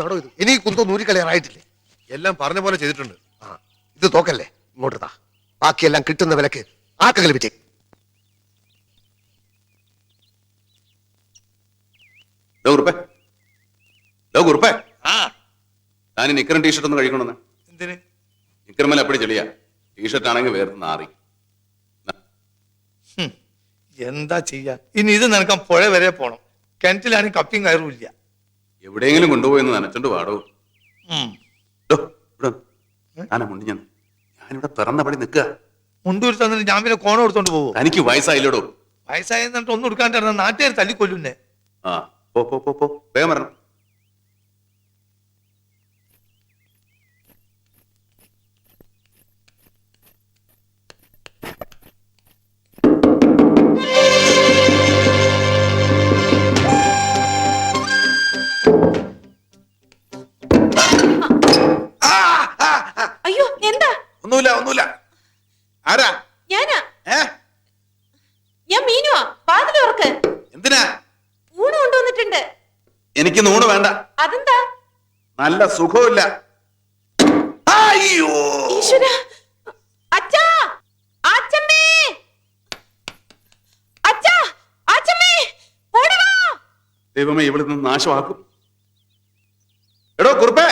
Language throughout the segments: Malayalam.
നാടോ ഇത്? ഇനി കുന്തോ നൂരിക്കളയാറായിട്ടില്ലേ? എല്ലാം പറഞ്ഞ പോലെ ചെയ്തിട്ടുണ്ട്. ആ ഇത് തോക്കല്ലേ? ഇങ്ങോട്ട് താ. ബാക്കിയെല്ലാം കിട്ടുന്ന വിലക്ക് ലോ കുറുപ്പേ ഞാൻ നിക്കറും ടീഷർട്ട് ഒന്ന് കഴിക്കണമെന്ന്. എന്തിന്? നിക്കറുമല്ല എപ്പോഴും ചെളിയാ. ടീഷർട്ട് ആണെങ്കിൽ വേറെ നാറി. എന്താ ചെയ്യാ? ഇനി ഇത് നനക്കാൻ പുഴ വരെ പോണം. കിണറ്റിലാണെങ്കിൽ കപ്പിയും കയറും ഇല്ല. എവിടെയെങ്കിലും കൊണ്ടുപോയി ഒന്ന് നനച്ചോണ്ട് പാടോ ഞാനാ മുണ്ടി ഞാൻ. ഞാനിവിടെ പിറന്ന പടി നിൽക്കുക. മുണ്ടൂരി തന്നിട്ട് ഞാൻ പിന്നെ കോണം എടുത്തോണ്ട് പോകും എനിക്ക് വയസ്സായില്ലോടോ. വയസ്സായെന്നിട്ട് ഒന്നും എടുക്കാണ്ടിരുന്ന നാട്ടുകാർ തല്ലിക്കൊല്ലുന്നേ ആ പോ പോ പോ പോ. വേഗം വരണം. എനിക്ക് വേണ്ട. അതെന്താ? നല്ല സുഖമില്ല അയ്യോ. ദൈവമേ ഇവിടെ നിന്ന് നാശമാക്കും എടോ കുറുപ്പേ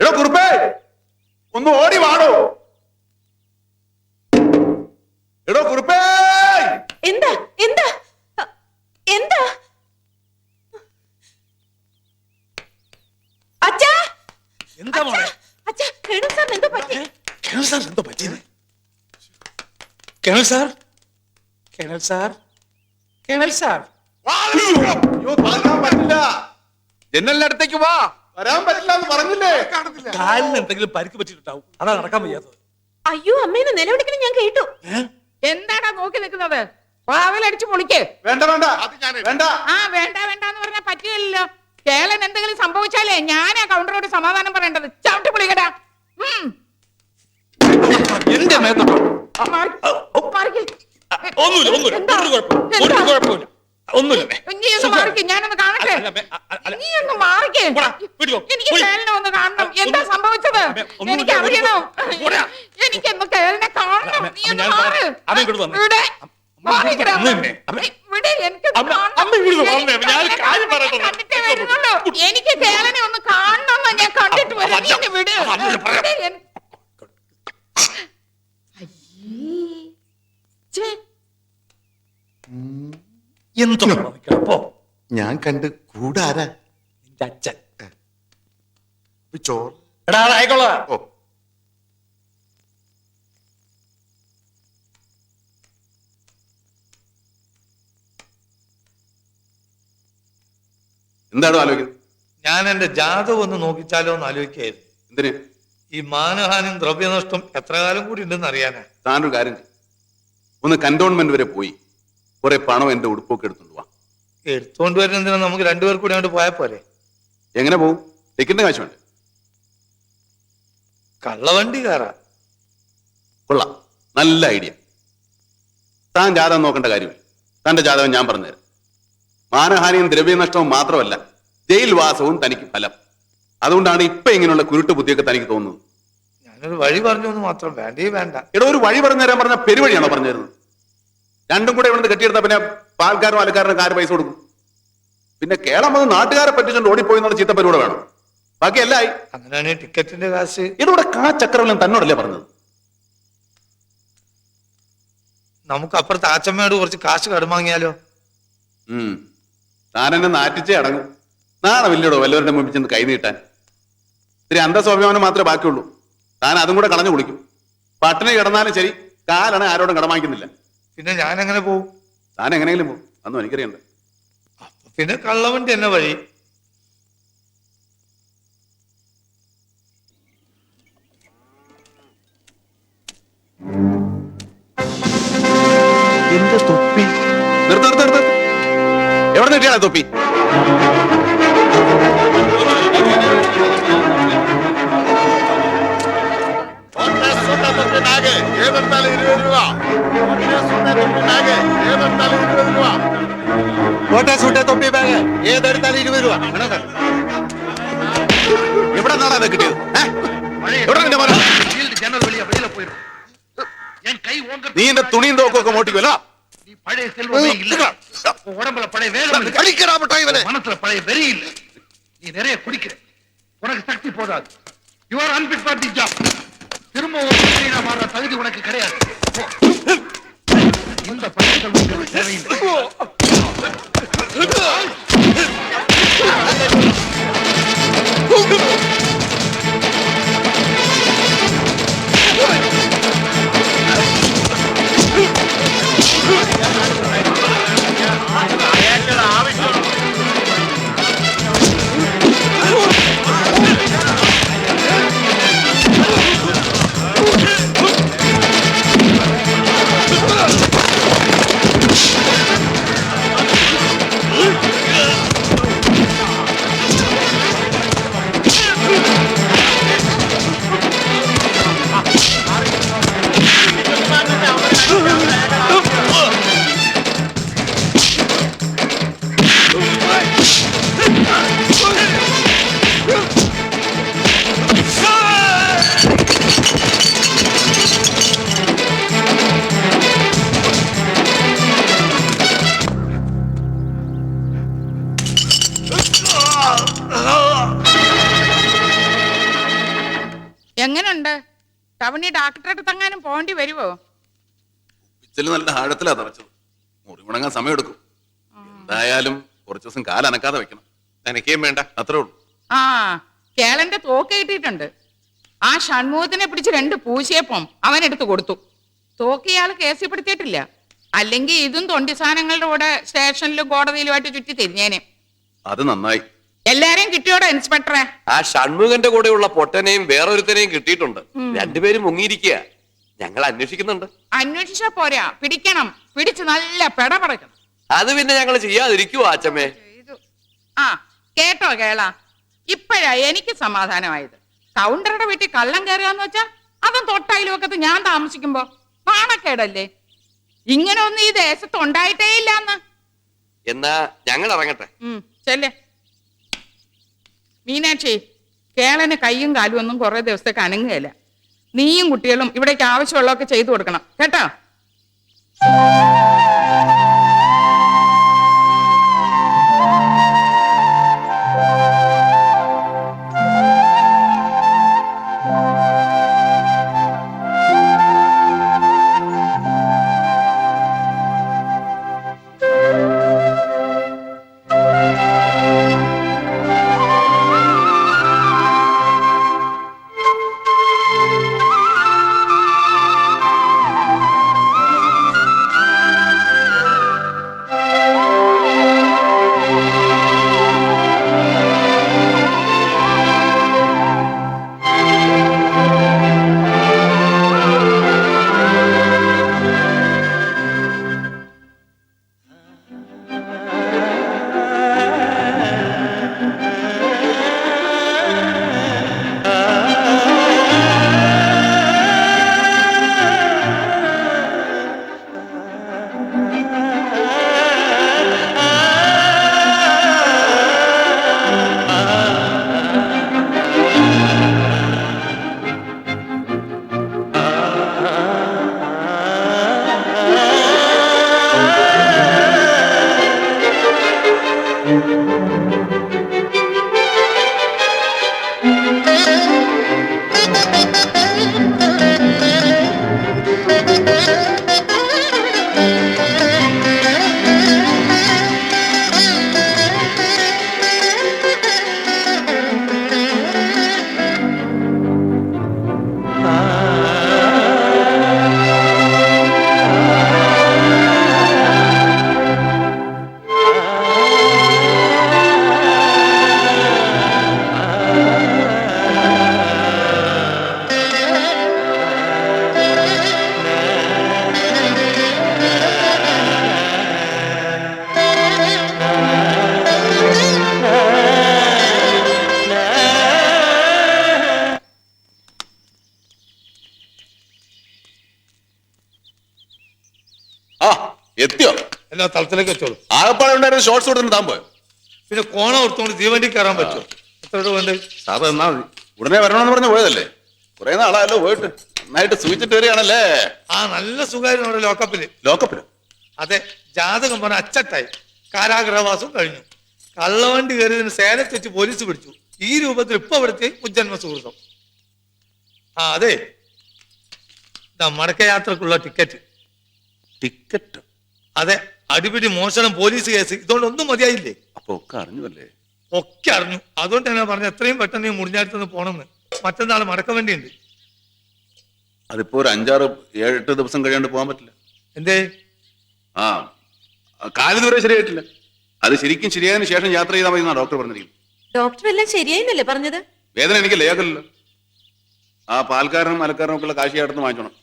എടോ കുറുപ്പേ ഒന്ന് ഓടി വാടോ എടോ കുറുപ്പേ എന്താ എന്താ അ, എന്താ അച്ഛാ എന്താ മോളെ അച്ഛാ കേണു സാറിന് എന്തോ പറ്റി കേണൽ സാർ എന്തോ പറ്റിയത് colonel sir? Colonel sir? Colonel sir? അടുത്തേക്ക് വാ. വരാൻ പറ്റില്ല എന്ന് പറഞ്ഞില്ലേ? കാലിന് എന്തെങ്കിലും പരിക്ക് പറ്റിയിട്ടുണ്ടാവും. അതാ നടക്കാൻ വയ്യാത്തത്. അയ്യോ അമ്മേനെ നിലവിളിക്കണം ഞാൻ കേട്ടു. എന്താടാ നോക്കി നിൽക്കുന്നത്? വാതിലടിച്ച് പൊളിക്ക് വേണ്ട വേണ്ട. വേണ്ട. ആ വേണ്ട വേണ്ട എന്ന് പറഞ്ഞാൽ പറ്റില്ലല്ലോ. കേളൻ എന്തെങ്കിലും സംഭവിച്ചാലേ ഞാനാ കൗണ്ടറോട് സമാധാനം പറയേണ്ടത്. ചവിട്ടി പൊളിക്കടാ. എന്റെ. മാറിക്ക്. ഒന്നുമില്ല ഒന്നുമില്ല? ഒരു കുഴപ്പം ഒരു? കുഴപ്പമില്ല ഒന്നുമില്ല എന്താ സംഭവിച്ചത് എനിക്ക് അറിയണം എനിക്കൊന്ന് കേളിനെ കാണണം നീ ഒന്ന് മാറ് ഇവിടെ എനിക്ക് കേളനെ ഒന്ന് കാണണം ഞാൻ കണ്ടിട്ട് വരും വിട് ഞാൻ കണ്ട് കൂടാരാ? നിന്റെ അച്ഛൻ. ചോറ്. എടാ ആയിക്കോളാ. ഓ. എന്താണോ ആലോചിക്കുന്നത്? ഞാൻ എന്റെ ജാതകം ഒന്ന് നോക്കിച്ചാലോ എന്ന് ആലോചിക്കായിരുന്നു എന്തിന്? ഈ മാനഹാനിയും ദ്രവ്യനഷ്ടം എത്ര കാലം കൂടി ഉണ്ടെന്ന് അറിയാനാ? താനൊരു കാര്യം ചെയ്യ്. ഒന്ന് കന്റോൺമെന്റ് വരെ പോയി. കുറെ പണം എന്റെ ഉടുപ്പൊക്കെ എടുത്തോണ്ട് വാ. എടുത്തോണ്ട് വരുന്നതിന് നമുക്ക് രണ്ടുപേർ കൂടി അങ്ങോട്ട് പോയാൽ പോരെ? എങ്ങനെ പോകും ടിക്കറ്റിന്റെ കാശുണ്ട്. കള്ളവണ്ടി കയറാ കൊള്ളാം. നല്ല ഐഡിയ. താൻ ജാതകം നോക്കേണ്ട കാര്യമില്ല. തന്റെ ജാതകം ഞാൻ പറഞ്ഞുതരാം. മാനഹാനിയും ദ്രവ്യനഷ്ടവും മാത്രമല്ല ജയിൽവാസവും തനിക്ക് ഫലം. അതുകൊണ്ടാണ് ഇപ്പൊ ഇങ്ങനെയുള്ള കുരുട്ട് ബുദ്ധിയൊക്കെ തനിക്ക് തോന്നുന്നത്. ഞാനൊരു വഴി പറഞ്ഞു എന്ന് മാത്രം വേണ്ടേ വേണ്ട. എടോ ഒരു വഴി പറഞ്ഞു തരാൻ പറഞ്ഞ പെരുവഴിയാണോ പറഞ്ഞിരുന്നത്? രണ്ടും കൂടെ ഇവിടുന്ന് കെട്ടിയെടുത്ത പിന്നെ പാൽക്കാരും അലക്കാരനും കാര് പൈസ കൊടുക്കും? പിന്നെ കേരളം വന്ന് നാട്ടുകാരെ പറ്റിച്ചുകൊണ്ട് ഓടിപ്പോയി എന്നുള്ള ചീത്ത പരിപാടി വേണം. ബാക്കി എല്ലായി. അങ്ങനെയാണ് ടിക്കറ്റിന്റെ കാശ്. ഇതോടെ കാ ചക്രവലം തന്നോടല്ലേ പറഞ്ഞത്? നമുക്ക് അപ്പുറത്ത് ആച്ചമ്മയോട് കുറച്ച് കാശ് കടുമാങ്ങിയാലോ ഉം. താനെന്നെ നാറ്റിച്ചേ അടങ്ങും. നാളെ വലിയടോ വല്ലവരുടെ മുമ്പിൽ ചെന്ന് കൈ നീട്ടാൻ. ഇത്തിരി അന്തസ്വാഭിമാനം മാത്രമേ ബാക്കിയുള്ളൂ. താൻ അതും കൂടെ കളഞ്ഞു കുളിക്കും. പട്ടിണി കിടന്നാലും ശരി കാലാണ് ആരോടും കടമാക്കുന്നില്ല പിന്നെ ഞാൻ എങ്ങനെ പോകും താൻ എങ്ങനെയെങ്കിലും പോകും അന്നും എനിക്കറിയണ്ട. പിന്നെ കള്ളവണ്ടി എന്നെ വഴി? എന്റെ തൊപ്പി? നിർത്ത് നിർത്ത് നിർത്ത്. എവിടെ നീട്ടിയാണ് തൊപ്പി? నాగే என் கை ஓங்க நீ இந்த துணி இந்த ஓக்க நீ பழைய செல்வமே இல்ல. உடம்புல பழைய வேகம் கடிக்கிறா பட்டா இவனே. மனசுல பழைய வெறி இல்ல. நீ நிறைய குடிக்கிற. உனக்கு சக்தி போதாது. யூ ஆர் திரும்ப ஒரு மனிதனா மாற தகுதி உனக்கு கிடையாது. இந்த பழக்கம் உங்களுக்கு தேவையில்லை. പിച്ചിൽ നല്ല ആഴത്തിലാ തറച്ചത്. മുറി ഉണങ്ങാൻ സമയമെടുക്കും. എന്തായാലും കുറച്ച് ദിവസം കാല അനക്കാതെ വെക്കണം. എനിക്കേം വേണ്ട. അത്രേ ഉള്ളൂ. ആ കേളന്റെ തോക്ക് കിട്ടിയിട്ടുണ്ട്. ആ ഷൺമുഖത്തിനെ പിടിച്ച് രണ്ട് പൂശിയപ്പം അവൻ എടുത്തു കൊടുത്തു. തോക്ക് ഇയാൾ കേസിൽ പെടുത്തിയിട്ടില്ല അല്ലെങ്കിൽ ഇതും തൊണ്ടി സാധനങ്ങളുടെ കൂടെ സ്റ്റേഷനിലും കോടതിയിലുമായിട്ട് ചുറ്റി തിരിഞ്ഞേനെ. അത് നന്നായി. എല്ലാരെയും കിട്ടിയോടെ ഇൻസ്പെക്ടറെ? ആ ഷൺമുഖന്റെ കൂടെയുള്ള പൊട്ടനെയും വേറൊരുത്തനെയും കിട്ടിയിട്ടുണ്ട്. രണ്ടുപേരും മുങ്ങിയിരിക്കുക ഞങ്ങൾ അന്വേഷിക്കുന്നുണ്ട്. അന്വേഷിച്ചാ പോരാ. പിടിക്കണം. പിടിച്ച് നല്ല പെട പറക്കണം അത് പിന്നെ ഞങ്ങൾ ചെയ്യാതിരിക്കുവോ അച്ഛമ്മേ ആ കേട്ടോ കേള. ഇപ്പോഴാ എനിക്ക് സമാധാനമായത്. കൗണ്ടറുടെ വീട്ടിൽ കള്ളം കയറുകയെന്ന് വെച്ചാ അതും തൊട്ടയിലുമൊക്കത്ത് ഞാൻ താമസിക്കുമ്പോ നാണക്കേടല്ലേ ഇങ്ങനെ ഒന്നും ഈ ദേശത്ത് ഉണ്ടായിട്ടേ ഇല്ലാന്ന്. എന്നാ ഞങ്ങൾ ഇറങ്ങട്ടെ. ചെല്ലേ. മീനാക്ഷി കേളന് കയ്യും കാലും ഒന്നും കുറെ ദിവസത്തേക്ക് അനങ്ങുകയില്ല. നീയും കുട്ടികളും ഇവിടേക്ക് ആവശ്യമുള്ളതൊക്കെ ചെയ്തു കൊടുക്കണം. കേട്ടോ? എത്തിയോ? എല്ലാ സ്ഥലത്തിലേക്ക് വെച്ചോളൂ ആകപ്പാടെ ഉണ്ടായിരുന്ന ഷോർട്സ് കൊടുത്തിട്ട് താൻ പോയോ? പിന്നെ കോണ ഓർത്തോണ്ട് തീവണ്ടി കയറാൻ പറ്റുമോ? എത്ര രൂപ ഉണ്ട് സാറ് എന്നാ മതി. ഉടനെ വരണമെന്ന് പറഞ്ഞ് പോയതല്ലേ? കുറെ നാളായല്ലോ പോയിട്ട്. നന്നായിട്ട് സൂചിച്ചിട്ട് വരികയാണല്ലേ? ആ നല്ല സുഖമായിരുന്നു അവിടെ ലോക്കപ്പിൽ ലോക്കപ്പിൽ അതെ ജാതകം പറഞ്ഞ അച്ചട്ടായി. കാരാഗ്രഹവാസം കഴിഞ്ഞു. കള്ളവണ്ടി കയറിയതിന് സേലത്ത് വെച്ച് പോലീസ് പിടിച്ചു. ഈ രൂപത്തിൽ ഇപ്പൊ അവിടുത്തെ ഉജ്ജന്മ സുഹൃത്തം. ആ അതെ. മടക്കയാത്രക്കുള്ള ടിക്കറ്റ് ടിക്കറ്റ് അതെ അടിപിടി മോഷണം പോലീസ് കേസ്. ഇതുകൊണ്ട് ഒന്നും മതിയായില്ലേ? അപ്പൊ ഒക്കെ അറിഞ്ഞുവല്ലേ? ഒക്കെ അറിഞ്ഞു. അതുകൊണ്ട് തന്നെ പറഞ്ഞു എത്രയും പെട്ടെന്ന് മുടിഞ്ഞാടുത്തുനിന്ന് പോണമെന്ന് മറ്റന്നാൾ മടക്ക വേണ്ടിയുണ്ട്. അതിപ്പോ ഒരു അഞ്ചാറ് എട്ട് ദിവസം കഴിയാണ്ട് പോകാൻ പറ്റില്ല. എന്തേ? ആ കാലിതുവരെ ശരിയായിട്ടില്ല. അത് ശരിക്കും ശരിയായതിനു ശേഷം യാത്ര ചെയ്താൽ മതി ഡോക്ടർ പറഞ്ഞിരിക്കും ഡോക്ടർ എല്ലാം ശരിയായിന്നല്ലേ പറഞ്ഞത്? വേദന എനിക്ക് ലേഖല്ലോ ആ പാൽക്കാരനും മലക്കാരനും ഒക്കെ ഉള്ള കാശി അടുത്ത് വാങ്ങിച്ചോണം.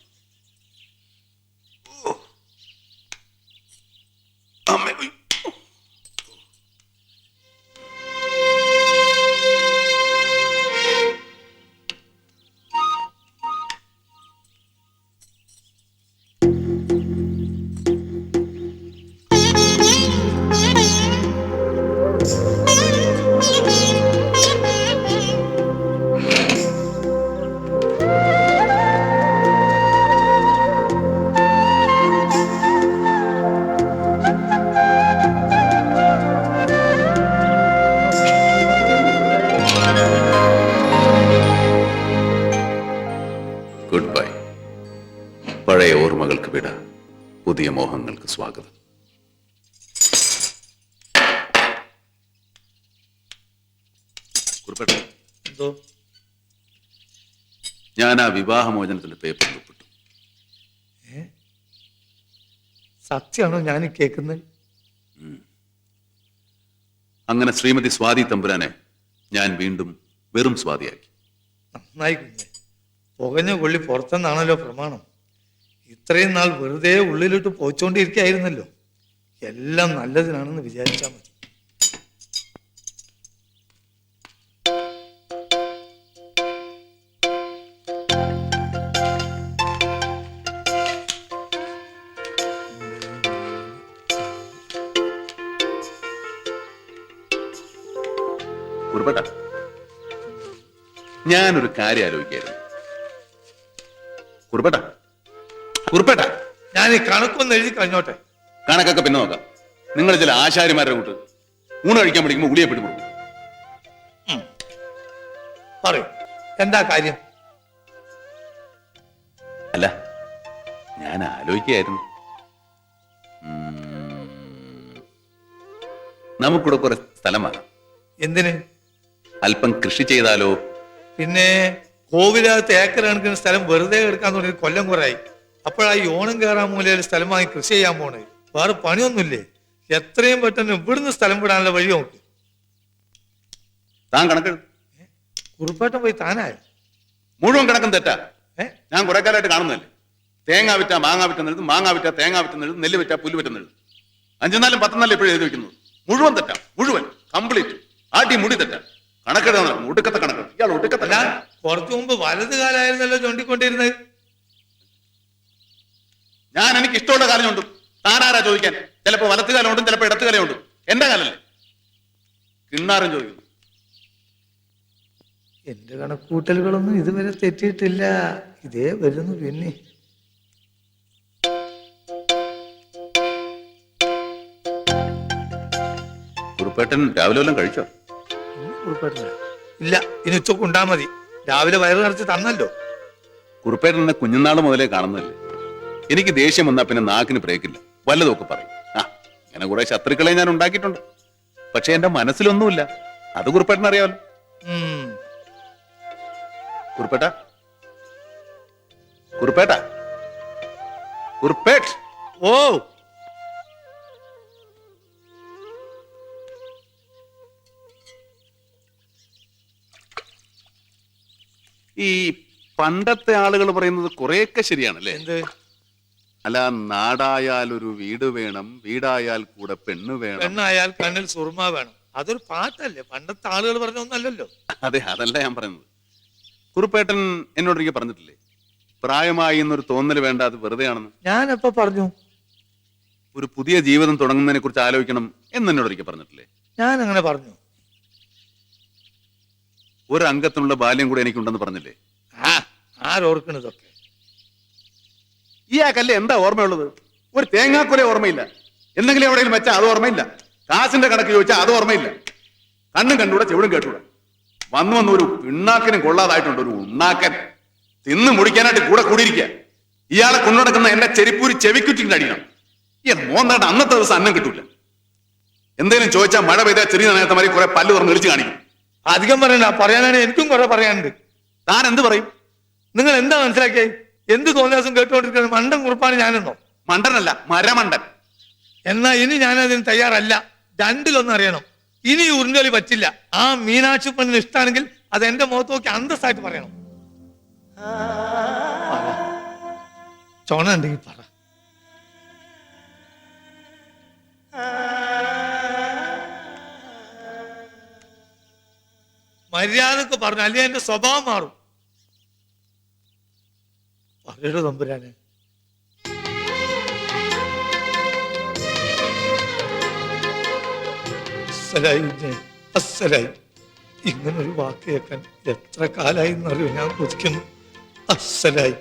വിവാഹമോചനത്തിന്റെ പേപ്പർ ഒപ്പിട്ടു സത്യമാണോ ഞാൻ കേൾക്കുന്നത്? അങ്ങനെ ശ്രീമതി സ്വാതി തമ്പുരാനെ ഞാൻ വീണ്ടും വെറും സ്വാതിയാക്കി. നന്നായി കുഞ്ഞെ. പുകഞ്ഞ കൊള്ളി പുറത്തെന്നാണല്ലോ പ്രമാണം. ഇത്രയും നാൾ വെറുതെ ഉള്ളിലോട്ട് പോയിച്ചോണ്ടിരിക്കുകയായിരുന്നല്ലോ. എല്ലാം നല്ലതിനാണെന്ന് വിചാരിച്ചാൽ മതി. കുറിപ്പേട്ട ഞാനൊരു കാര്യം ആലോചിക്കായിരുന്നു. കുറിപ്പേട്ട. കുറിപ്പേട്ട. ഞാൻ ഈ കണക്കൊന്ന് എഴുതി കഴിഞ്ഞോട്ടെ? കണക്കൊക്കെ പിന്നെ നോക്കാം. നിങ്ങൾ ചില ആശാരിമാരുടെ കൂട്ട് ഊണ് കഴിക്കാൻ പഠിക്കുമ്പോൾ ഉളിയെ പിടി കൊടുക്കും. പറയൂ. എന്താ കാര്യം? അല്ല ഞാൻ ആലോചിക്കായിരുന്നു. നമുക്കിവിടെ കുറെ സ്ഥലം വാങ്ങാം. എന്തിന്? അല്പം കൃഷി ചെയ്താലോ? പിന്നെ കോവിലകത്ത് ഏക്കർ കണക്കിന് സ്ഥലം വെറുതെ എടുക്കാൻ തുടങ്ങി കൊല്ലം കുറയായി. അപ്പോഴാ ഈ ഓണം കയറാൻ മൂലയിൽ സ്ഥലം വാങ്ങി കൃഷി ചെയ്യാൻ പോണേ. വേറെ പണിയൊന്നുമില്ലേ? എത്രയും പെട്ടെന്ന് ഇവിടുന്ന് സ്ഥലം വിടാനുള്ള വഴി നോക്ക്. താൻ കണക്ക് കുറുപ്പാട്ടം പോയി താനായി? മുഴുവൻ കണക്കും തെറ്റാ. ഏ? ഞാൻ കുറെ കാലമായിട്ട് കാണുന്നതല്ലേ. തേങ്ങ വിറ്റ മാങ്ങ വിറ്റെന്നെഴുത് മാങ്ങ വിറ്റ തേങ്ങ വിറ്റെന്നെഴുത് നെല്ല് വിറ്റ പുല്ല് വിറ്റെന്നെഴുത് അഞ്ചെന്നാലും പത്തെന്നാലും എപ്പോഴും എഴുതി വെക്കുന്നത്. മുഴുവൻ തെറ്റാ. മുഴുവൻ. കംപ്ലീറ്റ്. ആട്ടി മുടി തെറ്റാ. കണക്കെഴുതാൻ ഒടുക്കത്തെ കണക്ക്. ഇയാൾ ഒടുക്കത്തെ കണക്കാ. കുറച്ചു മുമ്പ് വലത് കാലായിരുന്നല്ലോ ചൊണ്ടിക്കൊണ്ടിരുന്നത്. ഞാൻ എനിക്ക് ഇഷ്ടമുള്ള കാലം ഉണ്ട് താനാരാ ചോദിക്കാൻ? ചിലപ്പോ വലത്ത് കാലം ഉണ്ട് ചിലപ്പോ ഇടത്ത് കാലം ഉണ്ട് എന്റെ കാലല്ലേ? കിണ്ണാറും ചോദിക്കുന്നു. എന്റെ കണക്കൂട്ടലുകളൊന്നും ഇതുവരെ തെറ്റിയിട്ടില്ല. ഇതേ വരുന്നു പിന്നെ. കുറുപ്പേട്ടൻ രാവിലെ വല്ലതും കഴിച്ചോ? ഒന്നും ഇല്ല ഇനി ഉച്ചയ്ക്ക് ഉണ്ടാ മതി. രാവിലെ വയറ് നിറച്ച് തന്നല്ലോ. കുറുപ്പേട്ടനെ കുഞ്ഞുനാൾ മുതലേ കാണുന്നല്ലേ എനിക്ക് ദേഷ്യം വന്നാ പിന്നെ നാക്കിന് ബ്രേക്കില്ല. വല്ലതൊക്കെ പറയും. ആ ഇങ്ങനെ കുറെ ശത്രുക്കളെ ഞാൻ ഉണ്ടാക്കിയിട്ടുണ്ട്. പക്ഷെ എന്റെ മനസ്സിലൊന്നുമില്ല. അത് കുറുപ്പേട്ടൻ അറിയാമല്ലോ. കുറുപ്പേട്ട. കുറുപ്പേട്ട. കുറുപ്പേട്ട്. ഓ ഈ പണ്ടത്തെ ആളുകൾ പറയുന്നത് കുറെയൊക്കെ ശരിയാണല്ലേ? എന്ത്? അല്ല നാടായാൽ ഒരു വീട് വേണം വീടായാൽ കൂടെ പെണ്ണ് വേണം. പെണ്ണായാൽ കണ്ണിൽ സുർമ വേണം. അതൊരു പാട്ടല്ലേ? പണ്ടത്തെ ആളുകൾ പറഞ്ഞ ഒന്നല്ലല്ലോ. അതെ അതല്ല ഞാൻ പറയുന്നത്. കുറുപ്പേട്ടൻ എന്നോട് എനിക്ക് പറഞ്ഞിട്ടില്ലേ? പ്രായമായി എന്നൊരു തോന്നൽ വേണ്ട അത് വെറുതെയാണെന്ന് ഞാനപ്പോ പറഞ്ഞു? ഒരു പുതിയ ജീവിതം തുടങ്ങുന്നതിനെ കുറിച്ച് ആലോചിക്കണം എന്ന് എനിക്ക് പറഞ്ഞിട്ടില്ലേ? ഞാൻ അങ്ങനെ പറഞ്ഞു. ഒരു അംഗത്തിനുള്ള ബാല്യം കൂടെ എനിക്കുണ്ടെന്ന് പറഞ്ഞില്ലേ? ആ ആരോർക്കണതൊക്കെ ഇയാൾക്കല്ലേ എന്താ ഓർമ്മയുള്ളത്? ഒരു തേങ്ങാക്കുല ഓർമ്മയില്ല. എന്തെങ്കിലും എവിടെയെങ്കിലും വെച്ചാൽ അത് ഓർമ്മയില്ല. കാശിന്റെ കണക്ക് ചോദിച്ചാൽ അത് ഓർമ്മയില്ല. കണ്ണും കണ്ടൂടെ ചെവിടും കേട്ടൂടെ വന്നു വന്ന് ഒരു പിണ്ണാക്കിനും കൊള്ളാതായിട്ടുണ്ട് ഒരു ഉണ്ണാക്കൻ. തിന്ന് മുടിക്കാനായിട്ട് കൂടെ കൂടിയിരിക്കുക ഇയാളെ കൊണ്ടുനടക്കുന്ന എന്റെ ചെരിപ്പൂരി ചെവിക്കുറ്റിന്റെ അടിക്കണം ഈ മോന്നായിട്ട് അന്നത്തെ ദിവസം അന്നം കിട്ടൂല. എന്തെങ്കിലും ചോദിച്ചാൽ മഴ പെയ്താൽ ചെറിയ നേരത്തെ മാതിരി കുറെ പല്ല് തുറന്ന് വിളിച്ച് കാണിക്കും. അധികം പറയണ്ട. പറയാനാണ് എനിക്കും കുറെ പറയാനുണ്ട്. താൻ എന്ത് പറയും? നിങ്ങൾ എന്താ മനസ്സിലാക്കിയത് എന്ത് തോന്നിയ ദിവസം കേട്ടുകൊണ്ടിരിക്കുന്നത്? മണ്ടൻ കുറിപ്പാണ് ഞാനെന്നോ? മണ്ടനല്ല മരമണ്ടൻ. എന്നാ ഇനി ഞാനതിന് തയ്യാറല്ല. രണ്ടിലൊന്നും അറിയണം. ഇനി ഈ പറ്റില്ല ആ മീനാക്ഷി പെണ്ണിന് ഇഷ്ടമാണെങ്കിൽ അത് എന്റെ മുഖത്ത് നോക്കി അന്തസ്സായിട്ട് പറയണം. ചുണ ഉണ്ടെങ്കിൽ പറ. മര്യാദയ്ക്ക് പറഞ്ഞു അല്ലെങ്കിൽ എന്റെ സ്വഭാവം മാറും. പറയടോ തമ്പുരാനെ. അസലായി ഇങ്ങനൊരു വാക്ക് കേൾക്കാൻ എത്ര കാലായി എന്നറിയോ? ഞാൻ കൊതിക്കുന്നു. അസ്സലായി.